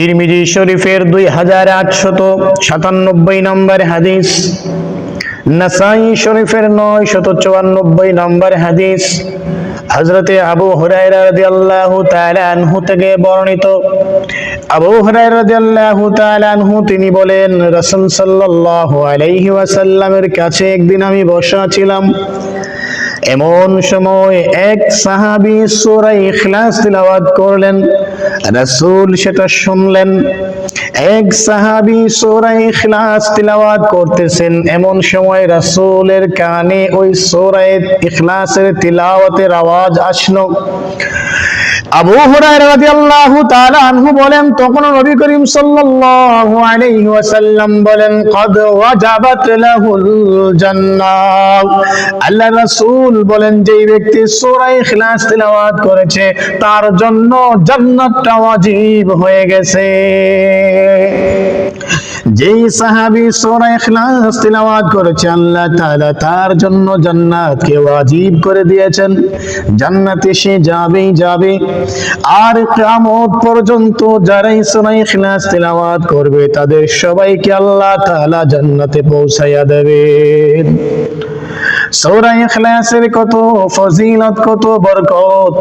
তিরমিজি শরীফের দুই হাজার আটশত সাতানব্বই নম্বর হাদিস, নাসাই শরীফের নয় শত চুয়ান্নব্বই নম্বর হাদিস হজরতে আবু হুরায়রা রাদিয়াল্লাহু তাআলা আনহু থেকে বর্ণিত। আবু হুরায়রা রাদিয়াল্লাহু তাআলা আনহু তিনি বলেন, রাসূল সাল্লাল্লাহু আলাইহি ওয়াসাল্লামের কাছে একদিন আমি বসা ছিলাম। এমন সময় এক সাহাবি সুরাই ইখলাস তিলাওয়াত করলেন রাসূল সেটা শুনলেন। এক সাহাবি সূরা ইখলাস তিলাওয়াত করতেছেন। এমন সময় রাসূলের কানে ওই সূরা ইখলাসের তিলাওয়াতের আওয়াজ আসলো। আবু হুরায়রা রাদিয়াল্লাহু তাআলা আনহু বলেন, তখন নবী করিম সাল্লাল্লাহু আলাইহি ওয়াসাল্লাম বলেন, কদ ওয়াজাবাত লাহুল জান্নাহ। আল্লাহ রাসূল বলেন, যেই ব্যক্তি সূরা ইখলাস তেলাওয়াত করেছে, তার জন্য জান্নাতটা ওয়াজিব হয়ে গেছে। যেই সাহাবী সূরা ইখলাস তেলাওয়াত করেছে, আল্লাহ তাআলা তার জন্য জান্নাতকে ওয়াজিব করে দিয়েছেন। জান্নাতে সে যাবেই যাবে। আর কিয়ামত পর্যন্ত যারাই সূরা ইখলাস তেলাওয়াত করবে, তাদের সবাইকে আল্লাহ তাআলা জান্নাতে পৌঁছায়া দেবেন সূরা ইখলাসের কত ফজিলত, কত বরকত।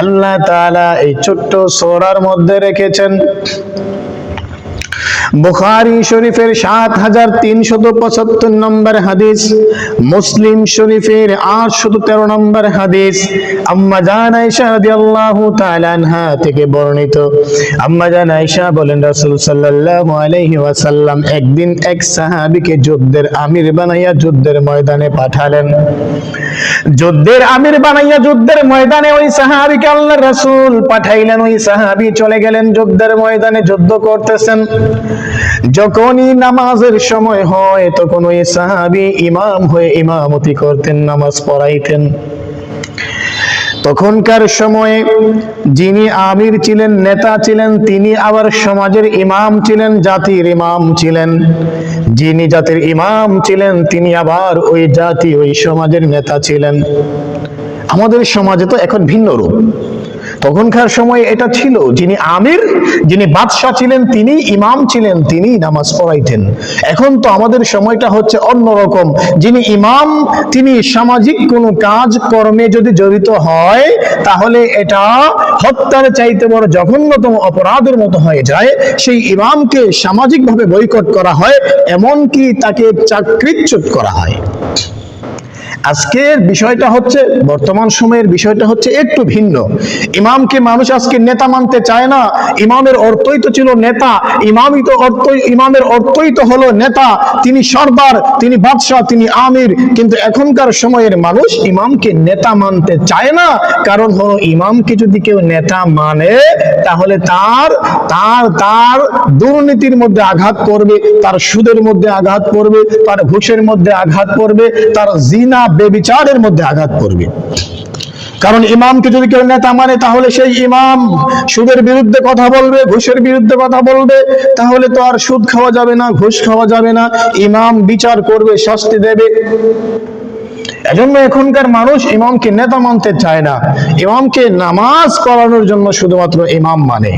আল্লাহ তাআলা এই ছোট্ট সূরার মধ্যে রেখেছেন। বুখারী শরীফের সাত হাজার তিনশত পঁচাত্তর নম্বর হাদিস, মুসলিম শরীফের আটশত তেরো নম্বর হাদিস, আম্মা জান আয়েশা রাদিয়াল্লাহু তাআলা আনহা থেকে বর্ণিত। আম্মা জান আয়েশা বলেন, রাসূল সাল্লাল্লাহু আলাইহি ওয়াসাল্লাম একদিন এক সাহাবীকে যুদ্ধের আমির বানাইয়া যুদ্ধের ময়দানে পাঠালেন। যুদ্ধের আমির বানাইয়া যুদ্ধের ময়দানে ওই সাহাবীকে আল্লাহ রাসূল পাঠাইলেন। ওই সাহাবী চলে গেলেন যুদ্ধের ময়দানে, যুদ্ধ করতেছেন। যখনই নামাজের সময় হয় তখন ওই সাহাবী ইমাম হয়ে ইমামতি করতেন, নামাজ পড়াইতেন। তখনকার সময়ে যিনি আমির ছিলেন, নেতা ছিলেন, তিনি আবার সমাজের ইমাম ছিলেন, জাতির ইমাম ছিলেন। যিনি জাতির ইমাম ছিলেন, তিনি আবার ওই জাতি, ওই সমাজের নেতা ছিলেন। আমাদের সমাজে তো এখন ভিন্ন রূপ। তখনকার সময় এটা ছিল। যিনি আমির, যিনি বাদশাহ ছিলেন, তিনি ইমাম ছিলেন, তিনি নামাজ পড়াইতেন। এখন তো আমাদের সময়টা হচ্ছে অন্যরকম যিনি ইমাম, তিনি সামাজিক কোনো কাজ, কর্মে যদি জড়িত হয়, তাহলে এটা হত্যার চাইতে বড় জঘন্যতম অপরাধের মতো হয়ে যায়। সেই ইমামকে সামাজিকভাবে বয়কট করা হয়, এমনকি তাকে চাকরিচ্যুত করা হয়। আজকের বিষয়টা হচ্ছে, বর্তমান সময়ের বিষয়টা হচ্ছে একটু ভিন্ন। ইমামকে মানুষ আজকে নেতা মানতে চায় না। ইমামের অর্থই তো ছিল নেতা। ইমামই তো অর্থ ইমামের অর্থই তো হলো নেতা। তিনি সর্দার, তিনি বাদশাহ, তিনি আমির। কিন্তু এখনকার সময়ের মানুষ ইমামকে নেতা মানতে চায় না। কারণ হলো, ইমামকে যদি কেউ নেতা মানে তাহলে তার তার তার দুর্নীতির মধ্যে আঘাত করবে, তার সুদের মধ্যে আঘাত করবে, তার ঘুষের মধ্যে আঘাত করবে, তার জিনা বেবিচারের মধ্যে আঘাত করবে। কারণ ইমামকে যদি কেউ নেতা মানে তাহলে সেই ইমাম সুদের বিরুদ্ধে কথা বলবে, ঘুষের বিরুদ্ধে কথা বলবে, তাহলে তো আর সুদ খাওয়া যাবে না, ঘুষ খাওয়া যাবে না। ইমাম বিচার করবে, শাস্তি দেবে। এজন্য এখনকার মানুষ ইমামকে নেতা মানতে চায় না। ইমামকে নামাজ পড়ানোর জন্য শুধুমাত্র ইমাম মানে।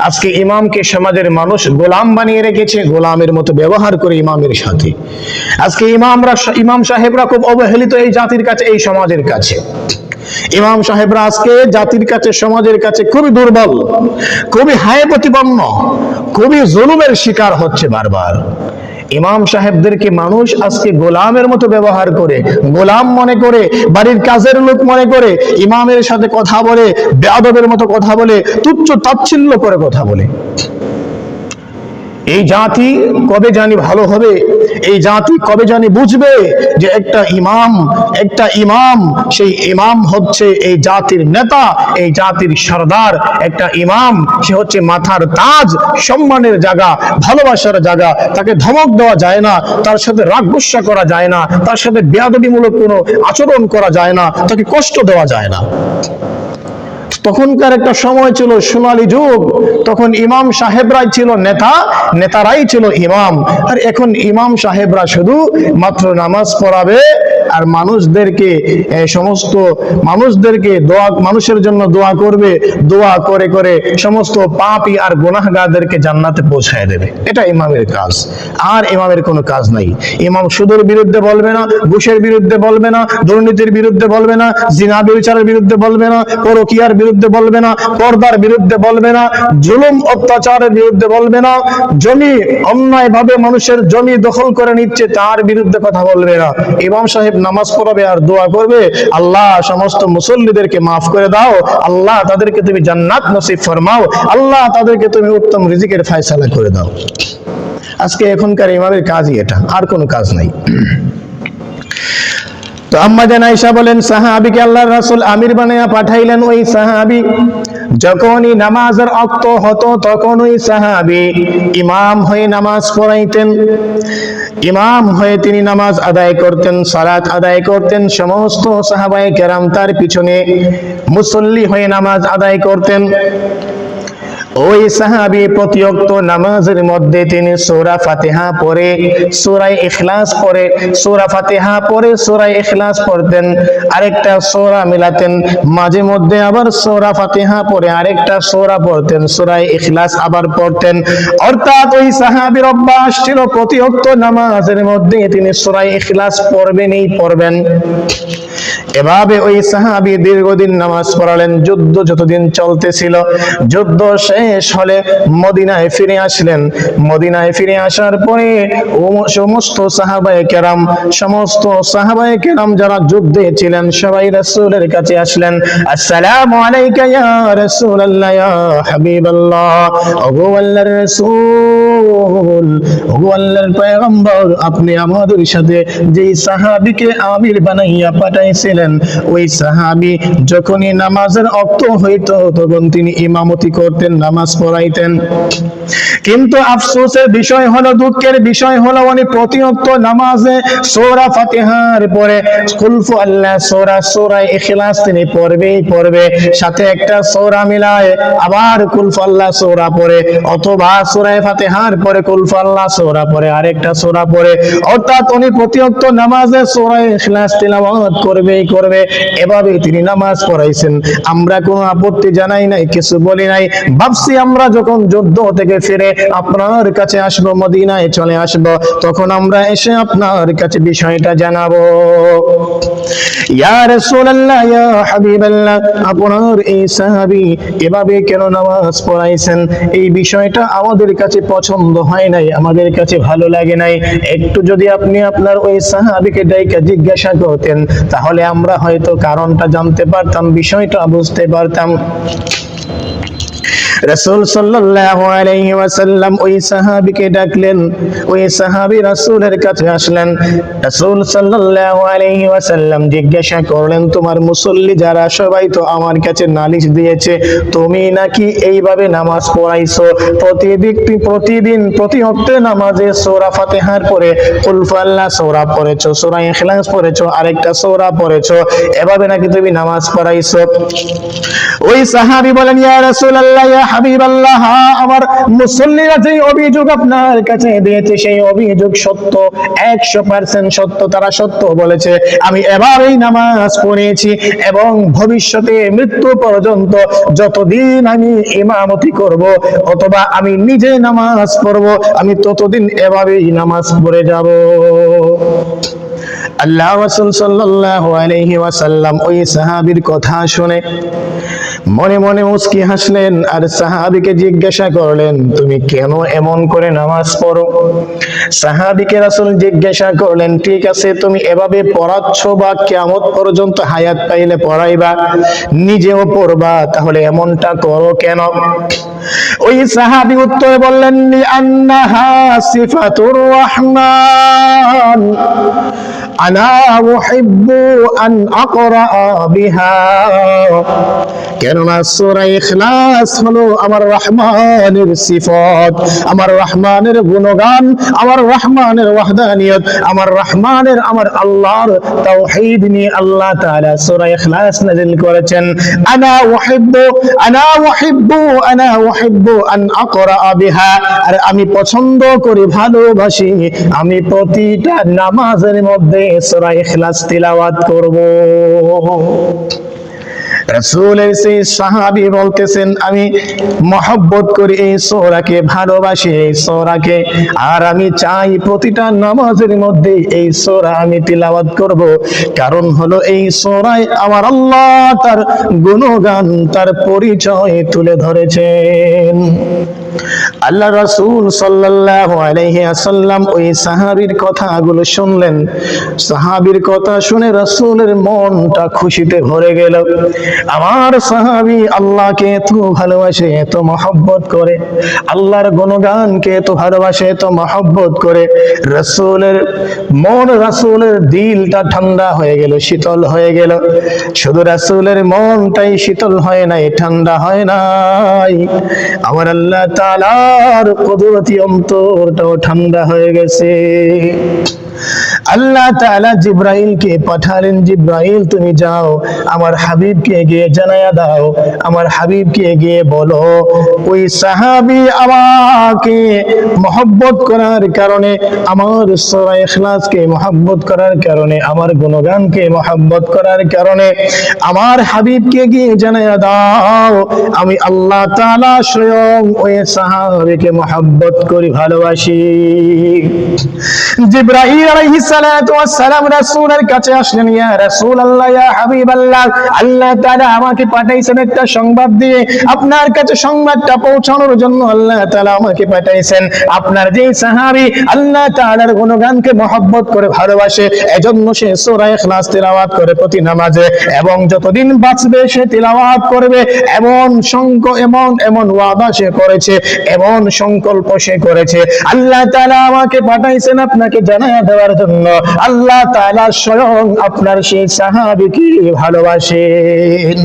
আজকে ইমামকে সমাজের মানুষ গোলাম বানিয়ে রেখেছে, গোলামের মতো ব্যবহার করে ইমামের সাথে। আজকে ইমামরা ইমাম সাহেবরা খুব অবহেলিত এই জাতির কাছে, এই সমাজের কাছে। ইমাম সাহেবরা আজকে জাতির কাছে, সমাজের কাছে খুবই দুর্বল, খুবই হায় প্রতিপন্ন, খুবই জুলুমের শিকার হচ্ছে বারবার। ইমাম সাহেবদেরকে মানুষ আজকে গোলামের মতো ব্যবহার করে, গোলাম মনে করে, বাড়ির কাজের লোক মনে করে, ইমামের সাথে কথা বলে, বেয়াদবের মতো কথা বলে, তুচ্ছ তাচ্ছিল্য করে কথা বলে। এই জাতি কবে জানি ভালো হবে? এই জাতি কবে জানি বুঝবে যে একটা ইমাম একটা ইমাম, সেই ইমাম হচ্ছে এই জাতির নেতা, এই জাতির সর্দার। একটা ইমাম, সে হচ্ছে মাথার তাজ, সম্মানের জায়গা, ভালোবাসার জায়গা। তাকে ধমক দেওয়া যায় না, তার সাথে রাগ গুসা করা যায় না, তার সাথে বেয়াদবিমূলক কোনো আচরণ করা যায় না, তাকে কষ্ট দেওয়া যায় না। তখনকার একটা সময় ছিল সোনালী যুগ, তখন ইমাম সাহেবরাই ছিল নেতা, নেতারাই ছিল ইমাম। আর এখন ইমাম সাহেবরা শুধু মাত্র নামাজ পড়াবে আর মানুষদেরকে সমস্ত মানুষদেরকে দোয়া, মানুষের জন্য দোয়া করবে, দোয়া করে করে সমস্ত পাপী আর গুনাহগারদেরকে জান্নাতে পৌঁছায় দেবে। এটা ইমামের কাজ। আর ইমামের কোনো কাজ নাই। ইমাম সুদের বিরুদ্ধে বলবে না, ঘুষের বিরুদ্ধে বলবে না, দুর্নীতির বিরুদ্ধে বলবে না, জিনা বিচারের বিরুদ্ধে বলবে না, পরকিয়ার বিরুদ্ধে বলবে না, পর্দার বিরুদ্ধে বলবে না, জুলুম, অত্যাচারের বিরুদ্ধে বলবে না, জমি অন্যায় ভাবে মানুষের জমি দখল করে নিচ্ছে, তার বিরুদ্ধে কথা বলবে না। ইমাম সাহেব নামাজ পড়াবে আর দোয়া করবে, আল্লাহ সমস্ত মুসল্লিদেরকে মাফ করে দাও, আল্লাহ তাদেরকে তুমি জান্নাত নসিব ফরমাও, আল্লাহ তাদেরকে তুমি উত্তম রিজিকের ফয়সালা করে দাও। আজকে এখনকার ইমামের কাজই এটা, আর কোনো কাজ নাই। তো আম্মা জান বলেন, সাহাবিকে আল্লাহর রাসূল আমির বানায়া পাঠাইলেন ওই সাহাবি। যখনই নামাজের অক্ত হতো, তখনই সাহাবি ইমাম হয়ে নামাজ পড়াইতেন। ইমাম হয়ে তিনি নামাজ আদায় করতেন, সালাত আদায় করতেন, সমস্ত সাহাবায়ে কেরাম তার পিছনে মুসল্লি হয়ে নামাজ আদায় করতেন। ওই সাহাবি প্রতিয়ক্ত নামাজের মধ্যে তিনি সূরা ফাতিহা পড়ে সূরা ইখলাস পড়ে, সূরা ফাতিহা পড়ে সূরা ইখলাস পড়তেন। আরেকটা সূরা মিলাতেন, মাঝে মধ্যে আবার সূরা ফাতিহা পড়ে, আরেকটা সূরা পড়তেন সূরা ইখলাস আবার পড়তেন। অর্থাৎ ওই সাহাবীর অভ্যাস ছিল প্রতিয়ক্ত নামাজের মধ্যে তিনি সূরা ইখলাস পড়বেনই পড়বেন। এভাবে ওই সাহাবি দীর্ঘদিন নামাজ পড়ালেন, যুদ্ধ যতদিন চলতেছিল, যুদ্ধ শেষ হলে মদিনায় ফিরে আসলেন। মদিনায় ফিরে আসার পরে সমস্ত সাহাবায়ে কেরাম, সমস্ত সাহাবায়ে কেরাম যারা যুদ্ধে ছিলেন সবাই রাসূলের কাছে আসলেন। আসসালামু আলাইকা ইয়া রাসূলুল্লাহ, ইয়া হাবিবাল্লাহ আল্লাহর পয়গম্বর, আপনি আমাদের সাথে যেই সাহাবীকে আমির বানাইয়া পাঠাইছিলেন, ওই সাহাবী যখনই নামাজের অক্ত হইতো, তখন তিনি ইমামতি করতেন, নামাজ পড়াইতেন। কিন্তু আফসোসের বিষয় হলো, দুঃখের বিষয় হলো, উনি প্রতিনিয়ত নামাজে সূরা ফাতিহার পরে কুলফু আল্লাহ, সূরা সূরা ইখলাস তিনি পড়বেই পড়বে। সাথে একটা সূরা মিলায় আবার কুলফু আল্লাহ, সূরা পড়ে, অথবা সূরা ফাতিহার পরে কুলফু আল্লাহ, সূরা পড়ে, আরেকটা সূরা পড়ে। অর্থাৎ উনি প্রতিনিয়ত নামাজে সূরা ইখলাস তিলাওয়াত করবেই করবে। এভাবে তিনি নামাজ পড়াইছেন। আমরা কোনো আপত্তি জানাই নাই, কিছু বলি নাই। ভাবছি আমরা যখন যুদ্ধ থেকে ফিরে আপনার কাছে আসব, মদিনায় চলে আসব, তখন আমরা এসে আপনার কাছে বিষয়টা জানাব। ইয়া রাসূলুল্লাহ হাবিবাল্লাহ, আপনার এই এভাবে কেন নামাজ পড়াইছেন? এই বিষয়টা আমাদের কাছে পছন্দ হয় নাই, আমাদের কাছে ভালো লাগে নাই। একটু যদি আপনি আপনার ওই সাহাবীকে ডাইকা জিজ্ঞাসা করতেন, তাহলে আমরা হয়তো কারণটা জানতে পারতাম, বিষয়টা বুঝতে পারতাম। রাসূল সাল্লাল্লাহু আলাইহি ওয়াসাল্লাম ওই সাহাবীকে ডাকলেন, ওই সাহাবী রাসূলের কাছে আসলেন। রাসূল সাল্লাল্লাহু আলাইহি ওয়াসাল্লাম জিজ্ঞাসা করলেন, তোমার মুসল্লি যারা, সবাই তো আমার কাছে নালিশ দিয়েছে, তুমি নাকি এইভাবে নামাজ পড়াইছো? প্রতিদিন প্রতিদিন, প্রতি হপ্তে নামাজে সূরা ফাতিহার পরে কুল ফাল্লাহ সূরা পড়েছো, সূরা ইখলাস পড়েছো, আরেকটা সূরা পড়েছো, এভাবে নাকি তুমি নামাজ পড়াইছো? ওই সাহাবী বলেন, ইয়া রাসূলুল্লাহ, ইয়া হাবিবাল্লাহ হ্যাঁ, আমার মুসল্লিরা যে অভিযোগ আপনার কাছে দিয়েছে সেই অভিযোগ সত্য একশো পার্সেন্ট সত্য তারা সত্য বলেছে। আমি এবারেই নামাজ পড়েছি এবং ভবিষ্যতে মৃত্যু পর্যন্ত যতদিন আমি ইমামতি করব অথবা আমি নিজে নামাজ পড়ব আমি ততদিন এভাবেই নামাজ পড়ে যাব। আল্লাহ রাসূল সাল্লাল্লাহু আলাইহি ওয়াসাল্লাম ওই সাহাবীর কথা শুনে মনে মনে মুস্কি হাসলেন আর সাহাবীকে জিজ্ঞাসা করলেন, তুমি কেন এমন করে নামাজ পড়ো? সাহাবীকে রাসূল জিজ্ঞাসা করলেন, ঠিক আছে, তুমি এভাবে পড়াচ্ছ বা কিয়ামত পর্যন্ত হায়াত পাইলে পড়াইবা, নিজেও পড়বা, তাহলে এমনটা করো কেন? ওই সাহাবী উত্তরে বললেন, লি আন্নাহা সিফাতুর রহমান। আনা উহিব্বু আন আকরা বিহা। কেননা সূরা ইখলাস হলো আমার রহমানের সিফত, আমার রহমানের গুণগান, আমার রহমানের ওয়াহদানিয়ত, আমার রহমানের, আমার আল্লাহর তাওহীদ নিয়ে আল্লাহ তাআলা সূরা ইখলাস নাযিল করেছেন। আনা উহিব্বু আনা উহিব্বু আনা উহিব্বু আন আকরা বিহা। আর আমি পছন্দ করি, ভালোবাসি, আমি প্রতিটা নামাজের মধ্যে সূরা ইখলাস তিলাওয়াত করব। রাসূলের সেই সাহাবী বলতেছেন, আমি মহব্বত করি এই সোরাকে, ভালোবাসি এই সোরাকে, আর আমি চাই প্রতিটা নামাজের মধ্যে এই সোরা আমি তিলাওয়াত করব। কারণ হলো এই সোরায় আমার আল্লাহ তার গুণগান, তার পরিচয় তুলে ধরেছেন। আল্লাহ রাসূল সাল্লাল্লাহু আলাইহি ওয়াসাল্লাম ওই সাহাবীর কথাগুলো শুনলেন। সাহাবীর কথা শুনে রাসূলের মনটা খুশিতে ভরে গেল। আমার সাহাবী আল্লাহকে এত ভালোবাসে, এত মহব্বত করে, আল্লাহর গুণগানকে এত ভালোবাসে, এত মহব্বত করে, রাসূলের, মন রাসূলের দিলটা ঠান্ডা হয়ে গেল, শীতল হয়ে গেল। শুধু রাসূলের মনটাই শীতল হয় নাই, ঠান্ডা হয় নাই। আমার আল্লাহ তাআলার কুদরতি অন্তরটাও ঠান্ডা হয়ে গেছে। আল্লাহ তাআলা জিব্রাইলকে পাঠালেন, জিব্রাইল, তুমি যাও, আমার হাবিবকে গিয়ে জানায়া দাও। আমার হাবিবকে গিয়ে বলো, ওই সাহাবী আমাকে মহব্বত করার কারণে, আমার সূরা ইখলাসকে মহব্বত করার কারণে, আমার গুণগানকে মহব্বত করার কারণে, আমার হাবিবকে গিয়ে জানায়া দাও। আমি আল্লাহ তাআলা স্বয়ং ওই সাহাবীকে মহব্বত করি, ভালোবাসি। সালাম আল্লাহ আপনার আল্লাহ গুণগানকে মহব্বত করে ভালোবাসে, এজন্য সে করে প্রতি নামাজে। এবং যতদিন বাঁচবে, সে তিলাওয়াত করবে। এমন সংক, এমন এমন ওয়াদা সে করেছে, এমন সংকল্প সে করেছে। আল্লাহ তাআলা আমাকে পাঠাইছেন আপনাকে জানায়া দেওয়ার জন্য। আল্লাহ তাআলা স্বয়ং আপনার সেই সাহাবিকে ভালোবাসেন।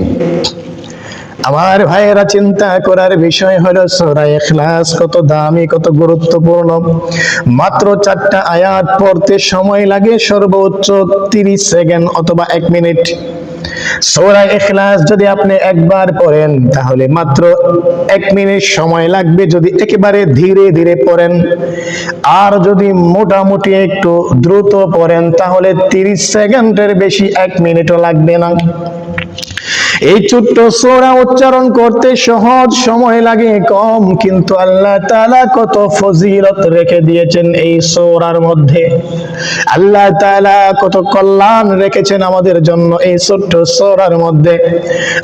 আমার ভাইয়েরা চিন্তা করার বিষয় হলো, সোরা এখলাস কত দামি, কত গুরুত্বপূর্ণ। মাত্র চারটা আয়াত পড়তে সময় লাগে, সর্বোচ্চ 30 সেকেন্ড অথবা এক মিনিট। সূরা এখলাস যদি আপনি একবার পড়েন, তাহলে মাত্র এক মিনিট সময় লাগবে যদি একেবারে ধীরে ধীরে পড়েন। আর যদি মোটামুটি একটু দ্রুত পড়েন, তাহলে 30 সেকেন্ডের বেশি এক মিনিটও লাগবে না। এই ছোট্ট সোরা উচ্চারণ করতে সহজ সময় লাগে, কম, কিন্তু আল্লাহ তালা কত ফজিলত রেখে দিয়েছেন এই সোরার মধ্যে। আল্লাহ তালা কত কল্যাণ রেখেছেন আমাদের জন্য এই ছোট্ট সোরার মধ্যে।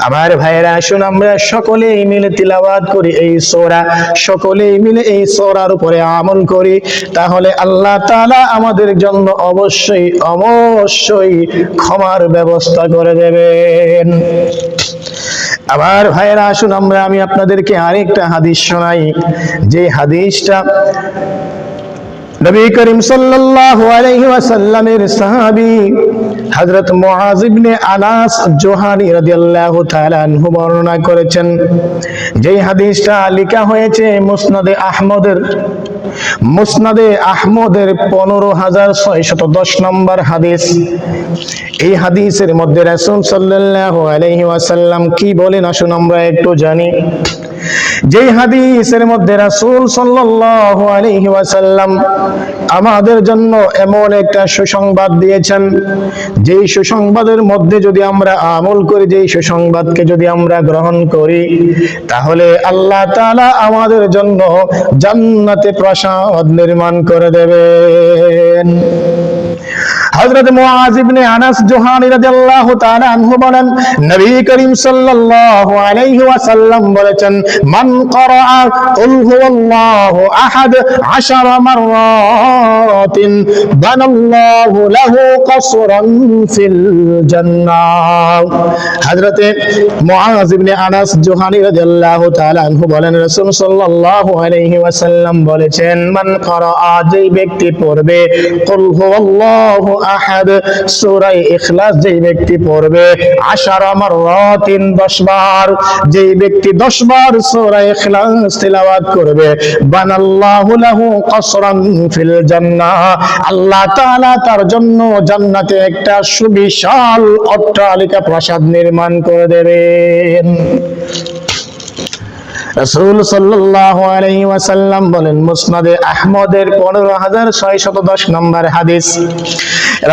আমার ভাইয়েরা, আসুন আমরা সকলেই মিলে তিলাবাদ করি এই সোরা। সকলেই মিলে এই সোরার উপরে আমল করি। তাহলে আল্লাহ তালা আমাদের জন্য অবশ্যই অবশ্যই ক্ষমার ব্যবস্থা করে দেবেন। আবার ভাইয়েরা, আসুন আমরা, আমি আপনাদেরকে আরেকটা হাদিস শোনাই। যে হাদিসটা নবী করিম সাল্লাল্লাহু আলাইহি ওয়াসাল্লামের সাহাবী হযরত মুআজ ইবনে আনাস জোহারি রাদিয়াল্লাহু তাআলা আনহু বর্ণনা করেছেন, যেই হাদিসটা লেখা হয়েছে মুসনাদে আহমদের মুসনাদে আহমদের পনেরো হাজার ছয়শত দশ নম্বর হাদিস। এই হাদিসের মধ্যে রাসূল সাল্লাল্লাহু আলাইহি ওয়াসাল্লাম কি বলেন আসুন আমরা একটু জানি। যেই হাদিসের মধ্যে রাসূল সাল্লাল্লাহু আলাইহি ওয়াসাল্লাম আমাদের জন্য এমন একটা সুসংবাদ দিয়েছেন। যেই সুসংবাদের মধ্যে যদি আমরা আমল করি, যেই সুসংবাদকে যদি আমরা গ্রহণ করি, তাহলে আল্লাহ তাআলা আমাদের জন্য জান্নাতে প্রাসাদ নির্মাণ করে দেবেন। হযরত মুআজ ইবনে আনাস জোহানি রাদিয়াল্লাহু তাআলা আনহু বলেন, নবী করিম সাল্লাল্লাহু আলাইহি ওয়াসাল্লাম বলেছেন, মান ক্বারাআ কুল হুয়াল্লাহু আহাদ 10 মাররাতিন বানাল্লাহু লাহু কসরান ফিল জান্নাহ। হযরত মুআজ ইবনে আনাস জোহানি রাদিয়াল্লাহু তাআলা আনহু বলেন, রাসূল সাল্লাল্লাহু আলাইহি ওয়াসাল্লাম বলেছেন, মান ক্বারাআ যেই ব্যক্তি পড়বে, কুল হুয়াল্লাহু আহাদ সূরা ইখলাস যেই ব্যক্তি পড়বে আশার আমার রাতিন 10 বার, যেই ব্যক্তি 10 বার সূরা ইখলাস তেলাওয়াত করবে, বানাল্লাহু লাহু কসরান ফিল জান্নাহ। আল্লাহ তাআলা তার জন্য জান্নাতে একটা সুবিশাল অট্টালিকা প্রাসাদ নির্মাণ করে দেবেন। রাসূল সাল্লাল্লাহু আলাইহি ওয়াসাল্লাম বলেন, মুসনাদে আহমদের 15610 নম্বর হাদিস।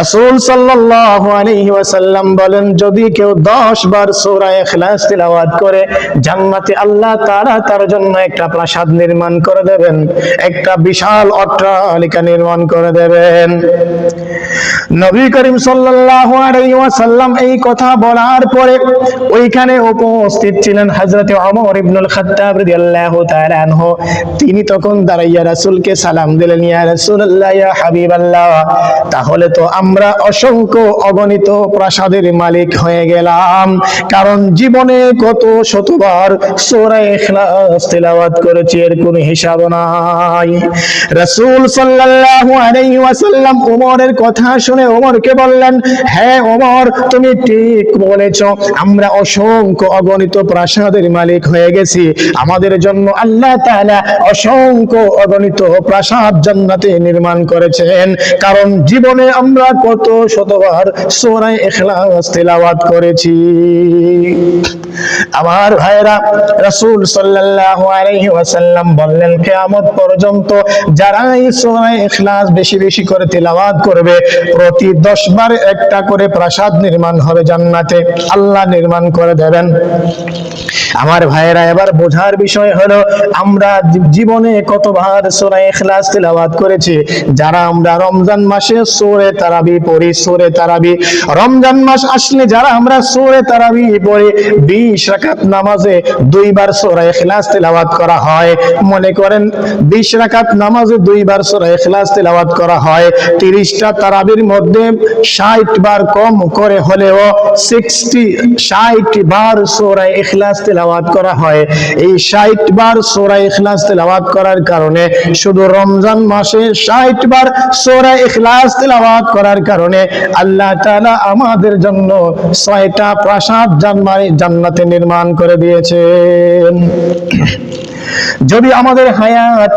রাসূল সাল্লাল্লাহু আলাইহি ওয়াসাল্লাম বলেন, যদি কেউ 10 বার সূরা ইখলাস তিলাওয়াত করে, জান্নাতে আল্লাহ তাআলা তার জন্য একটা প্রাসাদ নির্মাণ করে দেবেন, একটা বিশাল অট্টালিকা নির্মাণ করে দেবেন। নবী করিম সাল্লাল্লাহু আলাইহি ওয়াসাল্লাম এই কথা বলার পরে ওইখানে উপস্থিত ছিলেন হযরত ওমর ইবনুল খাত্তাব তিনি তখন দাঁড়াইয়া সালাম দিলেন তাহলে তো আমরা অসংখ্য অগণিত প্রাসাদের মালিক হয়ে গেলাম। কারণ জীবনে কত শতবার সূরা করেছি, এর কোনো হিসাব নাই। রাসূল সাল্লাল্লাহু ওমরের কথা শুনে ওমরকে বললেন হ্যাঁ ওমর, তুমি ঠিক বলেছ, আমরা অসংখ্য অগণিত প্রাসাদের মালিক হয়ে গেছি। আমাদের জন্য আল্লাহ তাআলা অসংখ্য অগণিত প্রাসাদ জান্নাতে নির্মাণ করেছেন। কারণ জীবনে আমরা কত শতবার সূরা ইখলাস তেলাওয়াত করেছি। আমার ভাইরা রাসূল সাল্লাল্লাহু আলাইহি ওয়াসাল্লাম বললেন, কিয়ামত পর্যন্ত যারা এই সূরা ইখলাস বেশি বেশি করে তেলাওয়াত করবে, প্রতি 10 বার একটা করে প্রাসাদ নির্মাণ হবে জান্নাতে। আল্লাহ নির্মাণ করে দেবেন। আমার ভাইয়েরা, এবার বোঝার বিষয় হলো, আমরা জীবনে কতবার সূরা ইখলাস তেলাওয়াত করেছি? যারা আমরা রমজান মাসে সূরা তারাবি পড়ি, সূরা তারাবি। রমজান মাস আসলে যারা আমরা সূরা তারাবি পড়ি 20 রাকাত নামাজে দুইবার সূরা ইখলাস তেলাওয়াত করা হয়। মনে করেন 20 রাকাত নামাজে দুইবার সূরা ইখলাস তেলাওয়াত করা হয়। 30টা তারাবির মধ্যে 60 বার কম করে হলেও 60 60 বার সূরা ইখলাস তেলাওয়াত করা হয়। এই 60 বার সোরা ইখলাস তেলাওয়াত করার কারণে, শুধু রমজান মাসে 60 বার সোরা ইখলাস তেলাওয়াত করার কারণে আল্লাহ তালা আমাদের জন্য ছয়টা প্রাসাদ জান্নাতে নির্মাণ করে দিয়েছেন। যদি আমাদের হায়াত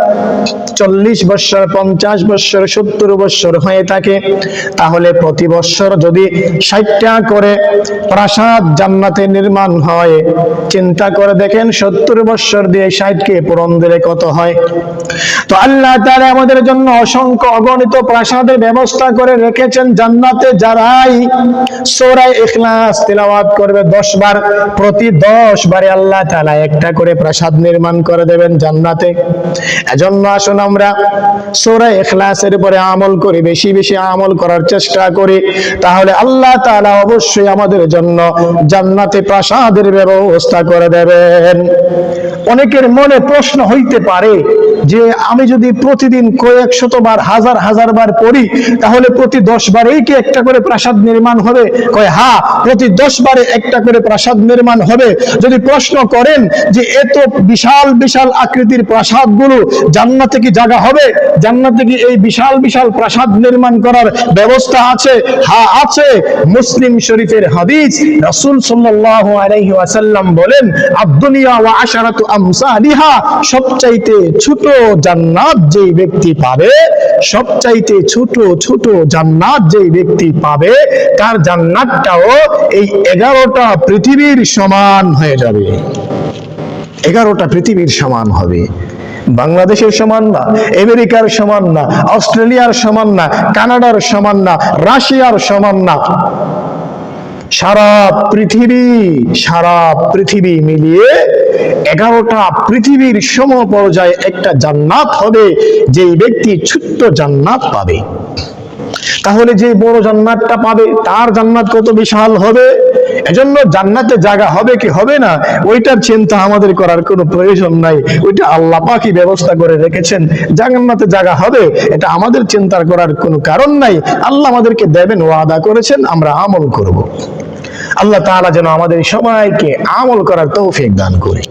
চল্লিশ বৎসর, পঞ্চাশ বৎসর, সত্তর বৎসর হয়ে থাকে, তাহলে প্রতি বৎসর যদি ষাটটা করে প্রাসাদ জান্নাতে নির্মাণ হয়, চিন্তা করে দেখেন সত্তর বৎসর দিয়ে ষাটকে পূরণ দিলে কত হয়? তো আল্লাহ তাআলা আমাদের জন্য অসংখ্য অগণিত প্রাসাদের ব্যবস্থা করে রেখেছেন জান্নাতে যারাই সূরা ইখলাস তেলাওয়াত করবে 10 বার, প্রতি 10 বারে আল্লাহ তাআলা একটা করে প্রাসাদ নির্মাণ করে দেবেন জান্নাতে। এজন্য আসুন আমরা সোরা এখলাসের পরে আমল করি, বেশি বেশি আমল করার চেষ্টা করি। তাহলে আল্লাহ তাআলা অবশ্যই আমাদের জন্য জান্নাতে প্রাসাদের ব্যবস্থা করে দেবেন। অনেকের মনে প্রশ্ন হইতে পারে যে আমি যদি প্রতিদিন কয়েক শতবার, হাজার হাজার বার পড়ি, তাহলে প্রতি দশ বারেই কি একটা করে প্রাসাদ নির্মাণ হবে? কয়, হা, প্রতি দশ বারে একটা করে প্রাসাদ নির্মাণ হবে। যদি প্রশ্ন করেন যে এত বিশাল বিশাল আকৃতির প্রাসাদগুলো জান্নাতে কি জায়গা হবে? জান্নাতে কি এই বিশাল বিশাল প্রাসাদ নির্মাণ করার ব্যবস্থা আছে? হা, আছে। মুসলিম শরীফের হাদিস রাসূল সাল্লাল্লাহু আলাইহি ওয়াসাল্লাম বলেন, আদ-দুনিয়া ওয়া আশারাতু আমসালিহা সবচাইতে ছোট জান্নাত যেই ব্যক্তি পাবে, সবচাইতে ছোট ছোট জান্নাত যেই ব্যক্তি পাবে, তার জান্নাতটাও এই এগারোটা পৃথিবীর সমান হয়ে যাবে। এগারোটা পৃথিবীর সমান হবে। বাংলাদেশের সমান না, আমেরিকার সমান না, অস্ট্রেলিয়ার সমান না, কানাডার সমান না, রাশিয়ার সমান না। সারা পৃথিবী সারা পৃথিবী মিলিয়ে এগারোটা পৃথিবীর সম পর্যায়ে একটা জান্নাত হবে, যেই ব্যক্তি ছোট্ট জান্নাত পাবে। তাহলে যে বড় জান্নাতটা পাবে, তার জান্নাত কত বিশাল হবে? এজন্য জান্নাতে জায়গা হবে কি হবে না, ওইটার চিন্তা আমাদের করার কোনো প্রয়োজন নাই। ওইটা আল্লাহ পাকি ব্যবস্থা করে রেখেছেন। জান্নাতে জায়গা হবে, এটা আমাদের চিন্তার করার কোনো কারণ নাই। আল্লাহ আমাদেরকে দেবেন, ওয়াদা করেছেন, আমরা আমল করব। আল্লাহ তাআলা যেন আমাদের সবাইকে আমল করার তৌফিক দান করে।